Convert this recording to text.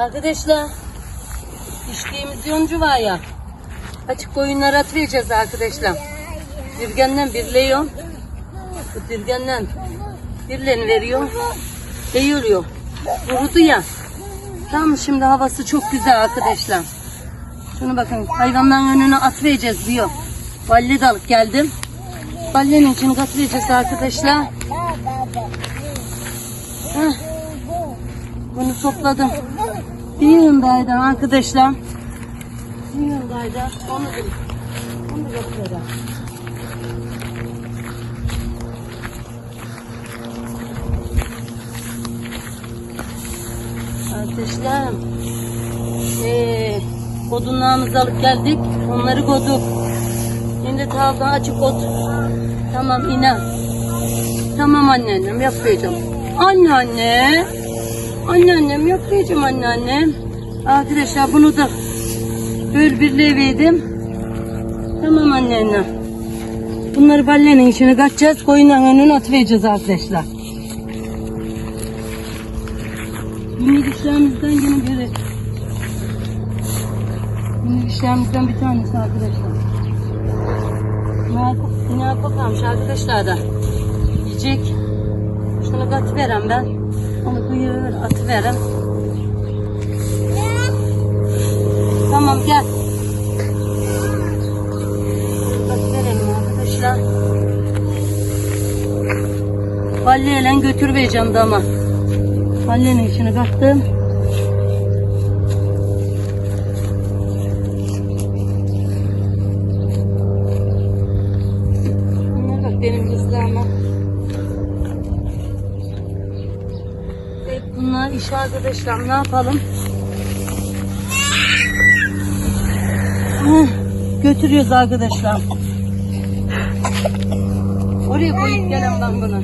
Arkadaşlar içtiğimiz yoncu var ya. Açık koyunlara atlayacağız arkadaşlar. Dirgenden birliyor. Bu dirgenden birlerini veriyor. Değiyor. Kurudu ya. Tam şimdi havası çok güzel arkadaşlar. Şunu bakın hayvanların önüne atlayacağız diyor. Balle de alıp geldim. Ballenin içini katlayacağız arkadaşlar. Heh. Bunu topladım. Bir yığındaydı arkadaşlar. Bir yığındaydı. Onu da, onu da götürelim. Arkadaşlar. Ee, odunlarımızı alıp geldik. Onları koduk. Şimdi tavada açık ot. Tamam iner. Tamam anneannem yapmayacağım. Anneanne. Anneannem yapmayacağım anneannem. Arkadaşlar bunu da böyle birliğe verdim. Tamam anneannem. Bunları ballenin içine kaçacağız. Koyunların önüne atıvereceğiz arkadaşlar. Minik işlerimizden yine biri. Minik işlerimizden bir tanesi arkadaşlar. Ne, yapalım arkadaşlar da. Yiyecek. Şunu katıverem ben. Onu kıyıver atıverem. Tamam gel. Katıverelim arkadaşlar. Balleyle götür vereceğim dama. Ballenin içine kattım. Bunlar bak benim kızlarıma. Hep bunlar iş arkadaşlar ne yapalım? Götürüyoruz arkadaşlar. Oraya koyup gelen ben bunu.